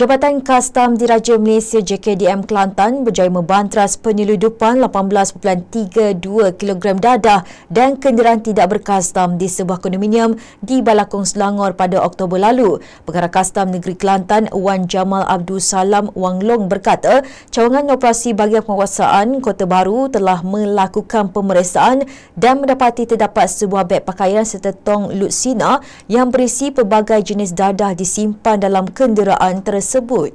Jabatan Kastam Diraja Malaysia JKDM Kelantan berjaya membantras penyeludupan 18.32 kg dadah dan kenderaan tidak berkastam di sebuah kondominium di Balakong Selangor pada Oktober lalu. Pengarah Kastam Negeri Kelantan Wan Jamal Abdul Salam Wang Long berkata, cawangan operasi bahagian penguasaan Kota Baru telah melakukan pemeriksaan dan mendapati terdapat sebuah beg pakaian serta tong lutsina yang berisi pelbagai jenis dadah disimpan dalam kenderaan tersebut tersebut.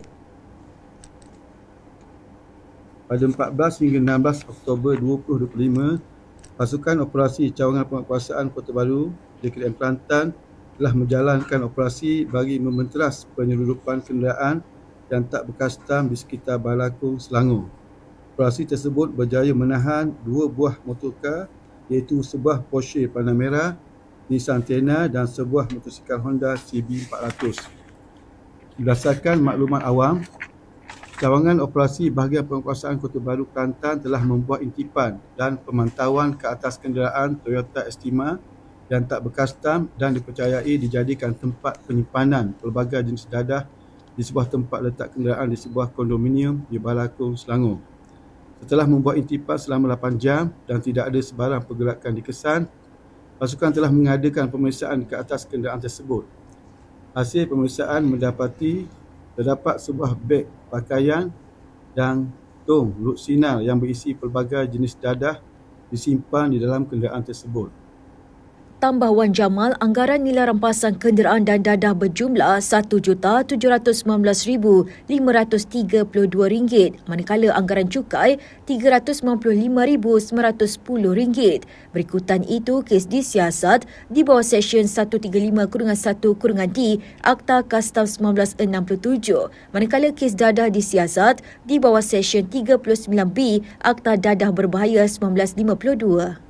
Pada 14 hingga 16 Oktober 2025, pasukan operasi cawangan penguasaan Kota Baru JKM Kelantan telah menjalankan operasi bagi mementeras penyeludupan kenderaan yang tak berkastam di sekitar Balakung, Selangor. Operasi tersebut berjaya menahan dua buah motorkar iaitu sebuah Porsche Panamera, Nissan Tena dan sebuah motosikal Honda CB400. Berdasarkan maklumat awam, cawangan operasi bahagian penguasaan Kota Baru Kelantan telah membuat intipan dan pemantauan ke atas kenderaan Toyota Estima yang tak berkastam dan dipercayai dijadikan tempat penyimpanan pelbagai jenis dadah di sebuah tempat letak kenderaan di sebuah kondominium di Balakong, Selangor. Setelah membuat intipan selama 8 jam dan tidak ada sebarang pergerakan dikesan, pasukan telah mengadakan pemeriksaan ke atas kenderaan tersebut hasil pemeriksaan mendapati terdapat sebuah beg pakaian dan tong lutsinar yang berisi pelbagai jenis dadah disimpan di dalam kenderaan tersebut tambah Wan Jamal, anggaran nilai rampasan kenderaan dan dadah berjumlah RM1,719,532 manakala anggaran cukai RM395,910. Berikutan itu, kes disiasat di bawah Seksyen 135-1-D Akta Kastam 1967 manakala kes dadah disiasat di bawah Seksyen 39B Akta Dadah Berbahaya 1952.